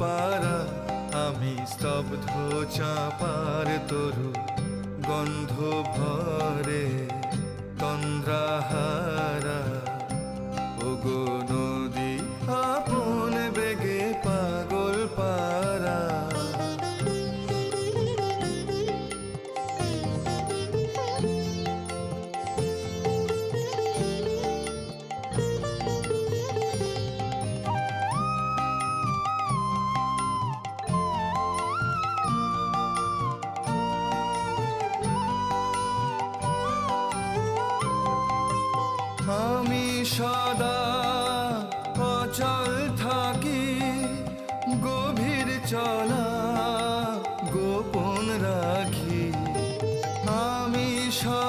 পারা আমি স্তব্ধ চাপার তরু গন্ধ ভরে তন্দ্রাহারা। ওগো আমি সদা অচল থাকি গভীর চলা গোপন রাখি। আমি সদা